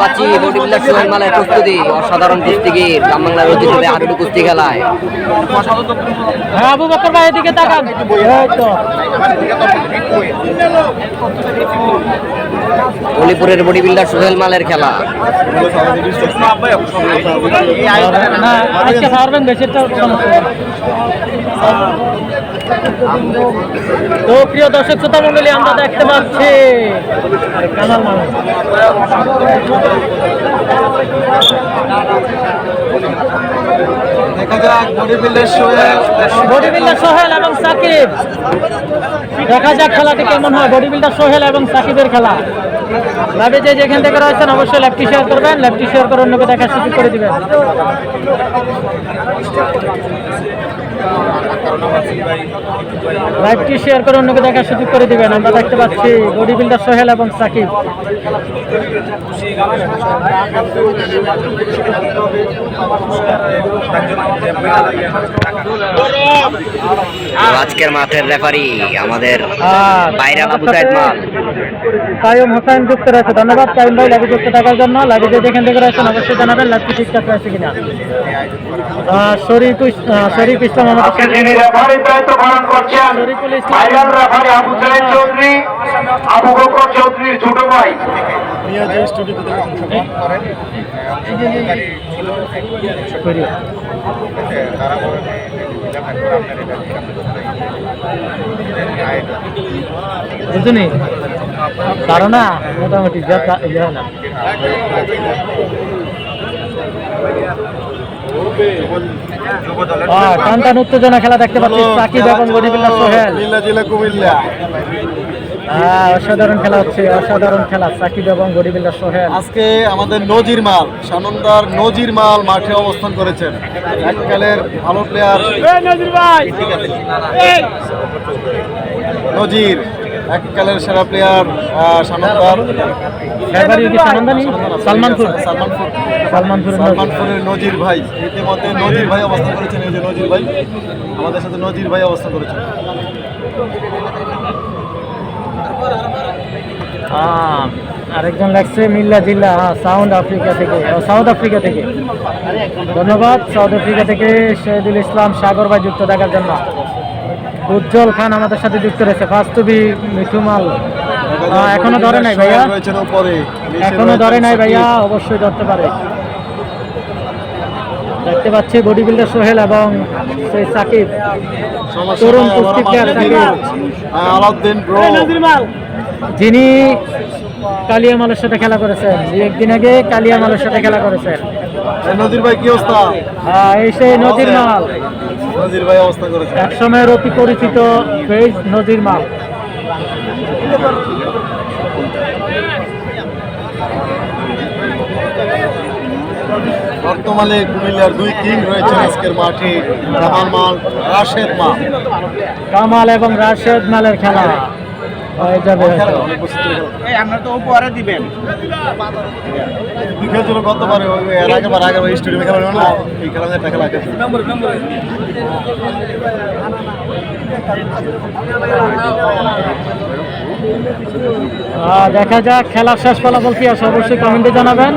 পাচ্ছি body builder Sohel মালের প্রস্তুতি। অসাধারণ কুস্তিগির। গ্রাম বাংলার ঐতিহ্যে আরও কুস্তি খেলায়। হ্যাঁ আবু বকর ভাই এদিকে তাকান। অলিপুরের বডি বিল্ডার সোহেল মালের খেলা। না আজকে পারবেন বেশি। তো প্রিয় দর্শক শ্রোতা মন্ডলী আমরা দেখতে পাচ্ছি কানাল মানুষ বডি বিল্ডার সোহেল এবং সাকিব। দেখা যাক খেলাটি কেমন হয়। বডি বিল্ডার সোহেল এবং সাকিবের খেলা। লাইভে যে যেখান থেকে রয়েছেন অবশ্যই ল্যাপটি শেয়ার করবেন। ল্যাপটি শেয়ার করে অন্যকে দেখা সুযোগ করে দিবেন। লাইভটি শেয়ার করে অন্যকে দেখার সুযোগ করে দিবেন। আমরা দেখতে পাচ্ছি বডি বিল্ডার সোহেল এবং সাকিব। আজকের মাঠের রেফারি আমাদের বাইরে আবু সাইদ মাল কায়ুম হোসেন যুক্ত রয়েছে। ধন্যবাদ কায়ুম ভাই লাইভে যুক্ত থাকার জন্য। লাইভে যে যেখান থেকে রয়েছেন অবশ্যই জানাবেন লাইভটি ঠিকঠাক রয়েছে কিনা। শরীফ ইস- শরীফ ইসলাম আমাদের রেফারির দায়িত্ব পালন করছেন ফাইনাল রেফারি আবু সাইদ চৌধুরী, আবু বকর চৌধুরীর ছোট ভাই। বুঝুনি ধারণা মোটামুটি না টান উত্তেজনা খেলা দেখতে পাচ্ছি সাকিব এবং বডিবিল্ডার সোহেল। হ্যাঁ, অসাধারণ খেলা হচ্ছে অসাধারণ খেলা সাকিব এবং বডিবিল্ডার সোহেল। আজকে আমাদের নজির মাল সানন্দার নজির মাল মাঠে অবস্থান করেছেন। এককালের ভালো প্লেয়ার নজির। এককালের সেরা প্লেয়ার সানন্দার। সালমানপুর। সালমানপুর। সালমানপুরের নজির। ভাই। ইতিমধ্যে নজির ভাই অবস্থান করেছেন এই যে নজির ভাই। আমাদের সাথে নজির ভাই অবস্থান করেছেন। আরেকজন লাগছে মিল্লা জিল্লা হ্যাঁ সাউথ আফ্রিকা থেকে। সাউথ আফ্রিকা থেকে। ধন্যবাদ। সাউথ আফ্রিকা থেকে শহীদুল ইসলাম সাগর ভাই যুক্ত থাকার জন্য। উজ্জ্বল খান আমাদের সাথে যুক্ত রয়েছে। ফাস্তবি মিঠুমাল। এখনও ধরে নাই ভাইয়া? এখনও ধরে নাই ভাইয়া অবশ্যই ধরতে পারে। দেখতে পাচ্ছি বডি বিল্ডার সোহেল এবং সেই সাকিব। তরুণ কুস্তি ব্রো যিনি কালিয়ামালের সাথে খেলা করেছেন একদিন আগে কালিয়ামালের সাথে খেলা করেছেন। এই ভাই কি অবস্থা? এই সেই নদীর মাল। নজির ভাই অবস্থা করেছে। এক সময়ের অতি পরিচিত পেজ নদীর মাল। বর্তমানে কুমিল্লার দুই কিং রয়েছে আজকের মাঠে জামাল মাল রাশেদ মাল। কামাল এবং রাশেদ মালের খেলা হয়ে যাবে। খেলা। আমরা তো উপহারে দিবেন। খেলছিল গতবারে ওই ওই এর আগের স্টেডিয়ামে খেলা না? এই খেলা একটা খেলা দেখা যাক খেলার শেষ ফলাফল কি আছে অবশ্যই কমেন্টে জানাবেন।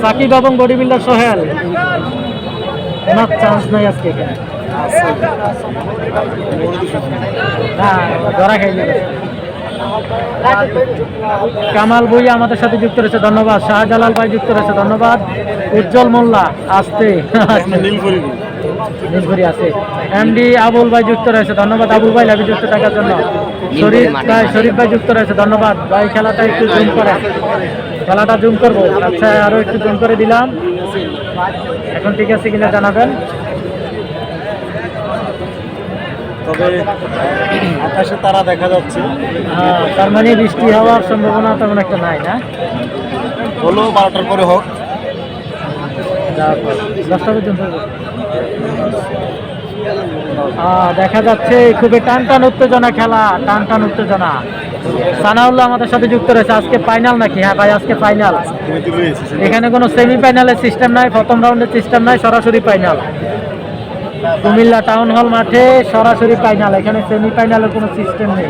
সাকিব এবং বডি বিল্ডার সোহেল। ওনার চান্স নাই আজকে হ্যাঁ ধরা খাই কামাল বই আমাদের সাথে যুক্ত রয়েছে ধন্যবাদ। শাহজালাল ভাই যুক্ত রয়েছে ধন্যবাদ। উজ্জ্বল মোল্লা আসতে। আছে এমডি আবুল ভাই যুক্ত রয়েছে ধন্যবাদ। আবুল ভাই লাভে যুক্ত থাকার জন্য। শরীফ ভাই শরীফ ভাই যুক্ত রয়েছে ধন্যবাদ। ভাই খেলাটা একটু জুম করে। খেলাটা জুম করব। আচ্ছা আরও একটু জুম করে দিলাম। এখন ঠিক আছে কিনা জানাবেন? তবে আকাশে তারা দেখা যাচ্ছে। হ্যাঁ, তার মানে বৃষ্টি হওয়ার সম্ভাবনা তেমন একটা নাই না? হলো বারোটার পরে হোক। দশটা পর্যন্ত দেখা যাচ্ছে খুবই টান টান উত্তেজনা খেলা টান টান উত্তেজনা। সানাউল্লাহ আমাদের সাথে যুক্ত রয়েছে। আজকে ফাইনাল নাকি? হ্যাঁ ভাই আজকে ফাইনাল এখানে কোনো সেমি ফাইনালের সিস্টেম নাই প্রথম রাউন্ডের সিস্টেম নাই সরাসরি ফাইনাল কুমিল্লা টাউন হল মাঠে সরাসরি ফাইনাল এখানে সেমি ফাইনালের কোনো সিস্টেম নেই।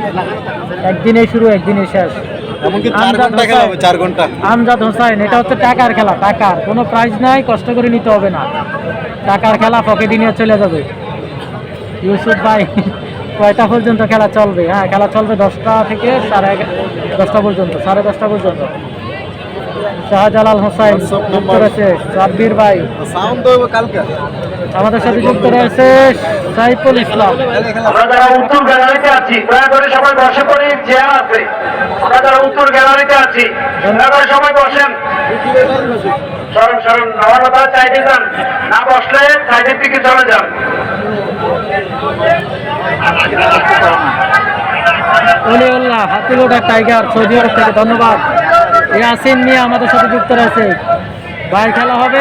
একদিনে শুরু একদিনে শেষ। আমজাদ হোসাইন। এটা হচ্ছে টাকার খেলা টাকার। কোনো প্রাইজ নাই কষ্ট করে নিতে হবে না। টাকার খেলা পকেটে নিয়ে চলে যাবে। ইউসুফ ভাই কয়টা পর্যন্ত খেলা চলবে? হ্যাঁ খেলা চলবে দশটা থেকে সাড়ে দশটা পর্যন্ত সাড়ে দশটা পর্যন্ত। শাহজালাল হোসাইন number। সাব্বির ভাই। সাউন্ড কালকে। আমাদের সাথে যুক্ত রয়েছে সাইফুল ইসলাম। আমরা যারা উত্তর গ্যালারিতে আছি দয়া করে সবাই বসে পড়ি চেয়ার আছে। আমরা যারা উত্তর গ্যালারিতে আছি দয়া করে সবাই বসেন। সরণ সরণ আমার কথা চাইতে যান। না বসলে সাইডের দিকে চলে যান। অলিউল্লাহ হাতিলোটা টাইগার সৌদি আরব থেকে ধন্যবাদ। ইয়াসিন মিয়া আমাদের সাথে যুক্ত রয়েছে। ভাই খেলা হবে।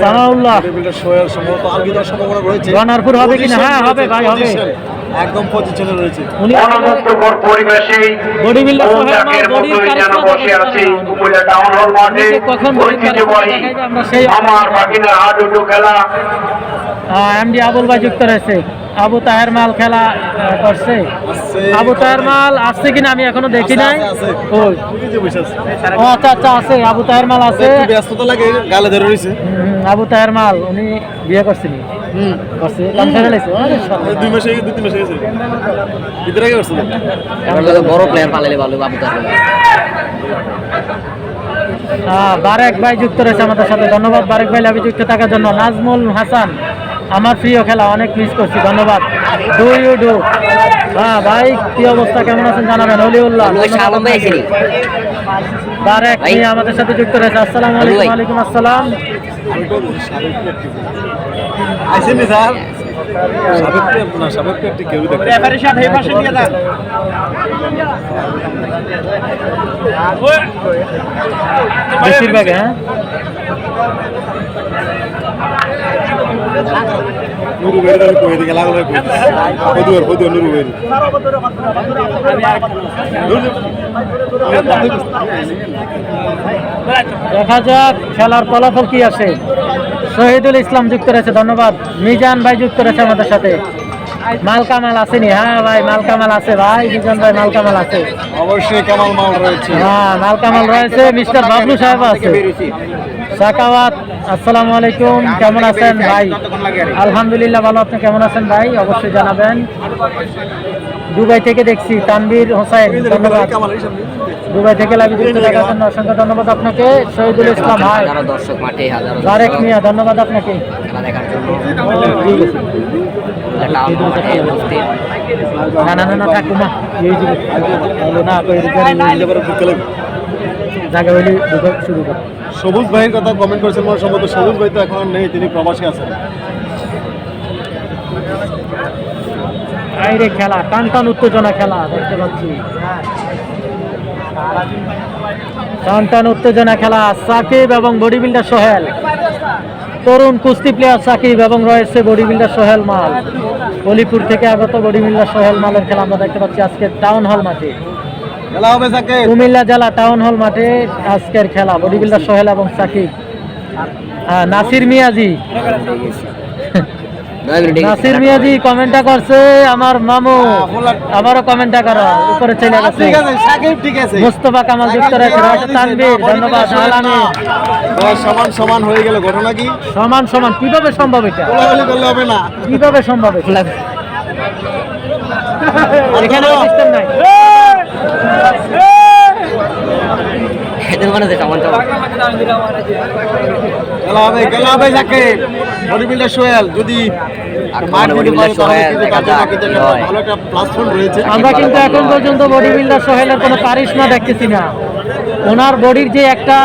সানাউল্লাহ সম্ভবত সম্ভাবনা রয়েছে রানারপুর হবে কিনা? হ্যাঁ, হবে ভাই, হবে। একদম পজিশনে রয়েছে উনি অনন্তকর বডি বিল্ডার আমার এম ডি যেন বসে দেখাতে আছে পারে না। কুমিল্লা টাউন হল মাঠে কখন ঐতিহ্যবাহী কারিশমা দেখায় যে আমরা সেই- আমার বাকিনা হাডুডু খেলা এমডি আবুল ভাই যুক্ত রয়েছে আবু তাহের মাল খেলা করছে। আবু তাহের মাল আসছে কিনা আমি এখনও দেখি নাই। ও আচ্ছা আচ্ছা আছে। আবু তাহের মাল আছে। ব্যস্ততা লাগে গালে ধরে রয়েছে। আবু তাহের মাল উনি বিয়ে করছেন বড় প্লেয়ার ভালো বারেক ভাই যুক্ত রয়েছে আমাদের সাথে। ধন্যবাদ বারেক ভাই লাভি যুক্ত থাকার জন্য। নাজমুল হাসান। আমার প্রিয় খেলা অনেক মিস করছি ধন্যবাদ। ডু ইউ ডু হ্যাঁ ভাই কি অবস্থা? কেমন আছেন? জানাবেন হলিউল্লাহ বারেক নিয়ে আমাদের সাথে যুক্ত রয়েছে। আসসালামু আলাইকুম ওয়ালাইকুম আসসালাম। স্যার? বেশিরভাগ হ্যাঁ? নুরু বের আমি কই দিকে লাগল কই? কদুয়ার কদুয়ার নুরু বের দেখা যাক খেলার ফলাফল কি আছে। শহীদুল ইসলাম যুক্ত রয়েছে ধন্যবাদ। মিজান ভাই যুক্ত রয়েছে আমাদের সাথে। মাল কামাল আসেনি। হ্যাঁ ভাই মাল কামাল আছে ভাই মিজান ভাই মাল কামাল আছে। অবশ্যই কামাল মাল রয়েছে। হ্যাঁ মাল কামাল রয়েছে মিস্টার বাবলু সাহেব আছে। সাকাওয়াত আসসালামু আলাইকুম কেমন আছেন ভাই আলহামদুলিল্লাহ ভালো আপনি কেমন আছেন ভাই অবশ্যই জানাবেন দুবাই থেকে দেখছি তানভীর হোসাইন ধন্যবাদ দুবাই থেকে লাইভ যুক্ত থাকার জন্য অসংখ্য ধন্যবাদ আপনাকে শহীদুল ইসলাম ভাই দর্শক মাঠে জারেক মিয়া ধন্যবাদ আপনাকে না না না না ঠাকুমা এই যে হলো না জায়গা ঢুকে শুরু কর। সবুজ ভাইয়ের কথা কমেন্ট করেছেন মনে সম্ভবত সবুজ ভাই তো এখন নেই তিনি প্রবাসী আছেন। বাইরে খেলা টান টান উত্তেজনা খেলা দেখতে পাচ্ছি। টান টান উত্তেজনা খেলা সাকিব এবং বডি বিল্ডার সোহেল। তরুণ কুস্তি প্লেয়ার সাকিব এবং রয়েছে বডি বিল্ডার সোহেল মাল। অলিপুর থেকে আগত বডি বিল্ডার সোহেল মালের খেলা আমরা দেখতে পাচ্ছি আজকে টাউন হল মাঠে। কুমিল্লা জেলা টাউন হল মাঠে আজকের খেলা বডি বিল্ডার সোহেল এবং সাকিব। হ্যাঁ, নাসির মিয়াজি। নাসির মিয়াজি কমেন্টটা করছে আমার মামু আবারও কমেন্টটা করো উপরে চলে গেছে। আছে মুস্তফা কামাল যুক্ত রয়েছে রয়েছে ধন্যবাদ আলামি। সমান সমান হয়ে গেল ঘটনা কি? সমান সমান কীভাবে সম্ভব এটা? করলে হবে না। কীভাবে সম্ভব এখানে সিস্টেম নাই। যদি আমরা কিন্তু এখন পর্যন্ত বডি বিল্ডার সোহেলের কোনো কারিশমা দেখতেছি না। ওনার বডির যে একটা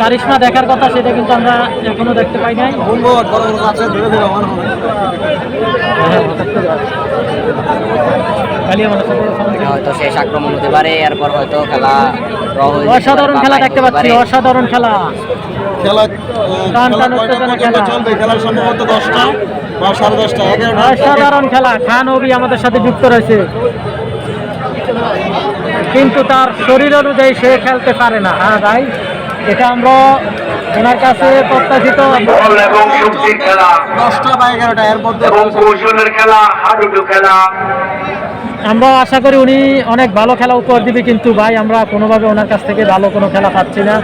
কারিশমা দেখার কথা সেটা কিন্তু আমরা এখনও দেখতে পাই নাই। ধরে ধরে হয়তো শেষ আক্রমণ হতে পারে এরপর হয়তো খেলা অসাধারণ খেলা দেখতে পাচ্ছি অসাধারণ খেলা। চলবে? সম্ভবত দশটা বা সাড়ে দশটা অসাধারণ খেলা খান অবি আমাদের সাথে যুক্ত রয়েছে। কিন্তু তার শরীর অনুযায়ী সে খেলতে পারে না। হ্যাঁ ভাই এটা আমরা ওনার কাছে প্রত্যাশিত। বল এবং শক্তির খেলা। দশটা বা এগারোটা এর মধ্যে খেলা হাডুডু খেলা। আমরা আশা করি উনি অনেক ভালো খেলা উপহার দিবে কিন্তু ভাই আমরা কোনোভাবে ওনার কাছ থেকে ভালো কোনো খেলা পাচ্ছি না।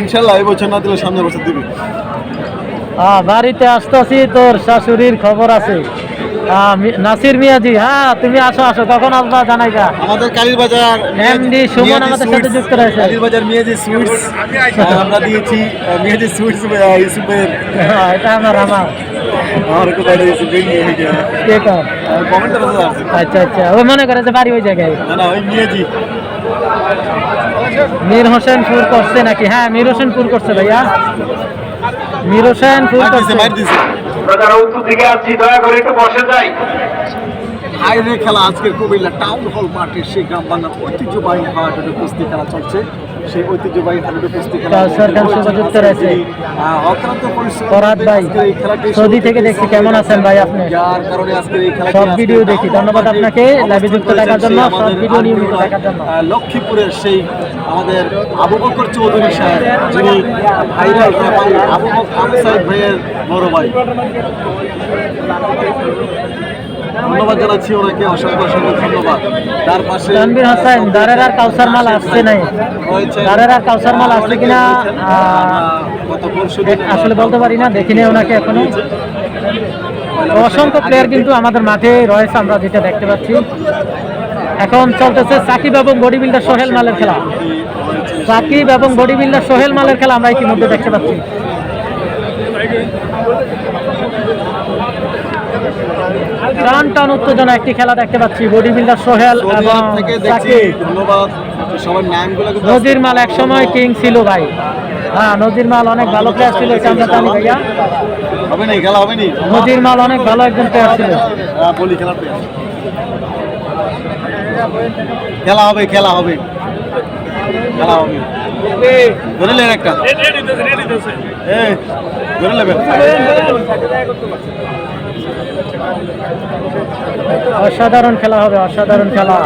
ইনশাল্লাহ এই বছর না দিলে বছর দিবি। বাড়িতে আসতেছি তোর শাশুড়ির খবর আছে। নাসির মিয়াজি হ্যাঁ তুমি আসো আসো কখন আসবা জানাইবা? আমাদের কালীর বাজার MD সুমন আমাদের সাথে যুক্ত রয়েছে। কালীরবাজার মিয়াজি সুইটস আমরা দিয়েছি মিয়াজি সুইটস হ্যাঁ, এটা আমার আমার আচ্ছা আচ্ছা ও মনে করে যে বাড়ি ওই জায়গায়। না না ওই মিয়াজি। মীর হোসেন করছে নাকি? হ্যাঁ মীর হোসেন পুর করছে ভাইয়া। মীর হোসেন দিছে করছে। যারা উত্তর দিকে আছি দয়া করে একটু বসে যাই। হাইরে খেলা আজকের কুমিল্লা টাউন হল মাঠে সেই গ্রাম বাংলার ঐতিহ্যবাহী হাডুডু কুস্তি খেলা চলছে সেই ঐতিহ্যবাহী হাডুডু কুস্তি খেলা খান শুভযুক্ত রয়েছে। আহ, পরিশ্রম ভাই, সৌদি থেকে দেখছি কেমন আছেন ভাই আপনি? যার কারণে আজকের এই খেলাটি সব আজকে ভিডিও দেখি। ধন্যবাদ আপনাকে লাইভে যুক্ত থাকার জন্য, সব ভিডিও আমাদের নিয়মিত জন্য। লক্ষ্মীপুরের সেই আমাদের আবু বকর চৌধুরী সাহেব যিনি ভাইরাল আবু বকর ভাইয়ের বড় ভাই ধন্যবাদ জানাচ্ছি ওনাকে অসংখ্য অসংখ্য ধন্যবাদ। তার পাশে তানভীর হাসান, দারের আর কাউসার মাল আসছে নাই। দারের আর কাউসার মাল আসছে কিনা, আসলে বলতে পারি না দেখিনি ওনাকে এখনও। অসংখ্য প্লেয়ার কিন্তু আমাদের মাঠে রয়েছে আমরা যেটা দেখতে পাচ্ছি। এখন চলতেছে সাকিব এবং বডি বিল্ডার সোহেল মালের খেলা। সাকিব এবং বডি বিল্ডার সোহেল মালের খেলা আমরা ইতিমধ্যে দেখতে পাচ্ছি। টান টান উত্তেজনা একটি খেলা দেখতে পাচ্ছি। বডি বিল্ডার সোহেল এবং নজির মাল এক সময় কিং ছিল ভাই। হ্যাঁ নজির মাল অনেক ভালো প্লেয়ার ছিল এটা আমরা জানি ভাইয়া। হবে নি খেলা হবে নি? নজির মাল অনেক ভালো একজন প্লেয়ার ছিল। হ্যাঁ, বলি খেলা খেলা হবে খেলা হবে। খেলা হবে। ধরে নেন একটা। ধরে নেবেন অসাধারণ খেলা হবে অসাধারণ খেলা।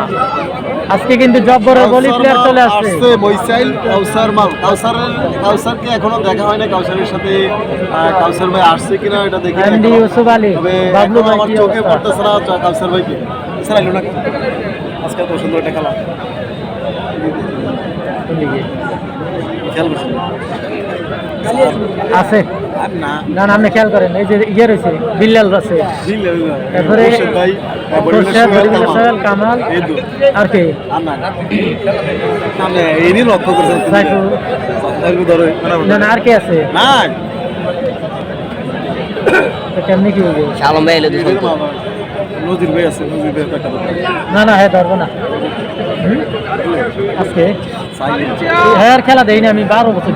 আজকে কিন্তু জব্বরের বলি প্লেয়ার চলে আসছে। আসছে বৈসাইল কাউসার মাল। কাউসারের কাউসারকে এখনও দেখা হয় না কাউসারের সাথে কাউসার ভাই আসছে কিনা এটা দেখি এমডি। ইউসুফ আলী, বাবলু ভাই আমার কি চোখে? পড়তেছে না চ- কাউসার ভাইকে এছাড়া এলো না আজকে তো সুন্দর একটা খেলা। খেয়াল করছেন আছে। না। আপনি খেয়াল করেন এই যে ইয়ে রয়েছে বিল্লাল আছে তারপরে কামাল। আর কে? না আর কে আছে? না। কেমনি কি হবে শালম ভাই এলে নজির ভাই আছে নজির ভাই না না হ্যাঁ ধরবো না। আজকে? হ্যাঁ খেলা দেয়নি আমি বারো বছর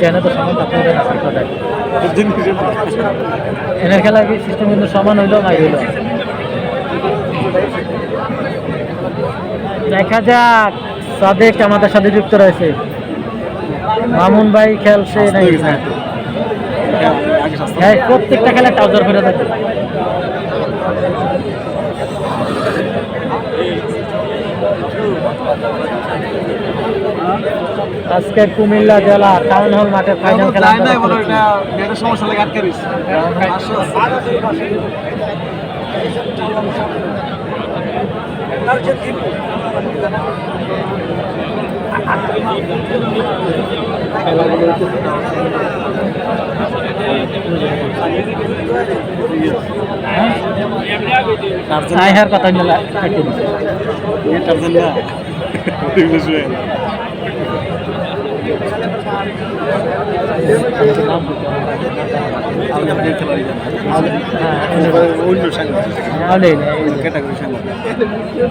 চেনে তো সমান আসার কথা এনের খেলা সিস্টেম কিন্তু সমান হইল নাই হইল। দেখা যাক সাদেক আমাদের সাথে যুক্ত রয়েছে। মামুন ভাই খেলছে নাকি? হ্যাঁ প্রত্যেকটা খেলা টাউজার ফেরা থাকে। আজকে কুমিল্লা জেলা টাউন হল মাঠে ফাইনাল খেলা আমরা দেখতে পাচ্ছি। সমস্যা লাগে আটকে কথা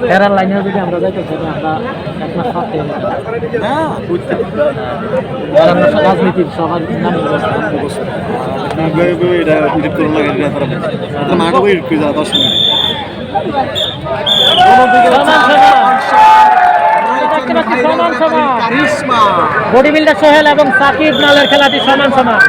ফেরার লাইনেও যদি আমরা যাইতে চাই আমরা এক মাস বুঝতে রাজনীতির সবার নাম মাঠও দশ মিনিট দেখতে সমান সমান বডি বিল্ডার সোহেল এবং সাকিব নালের খেলাটি সমান সমান।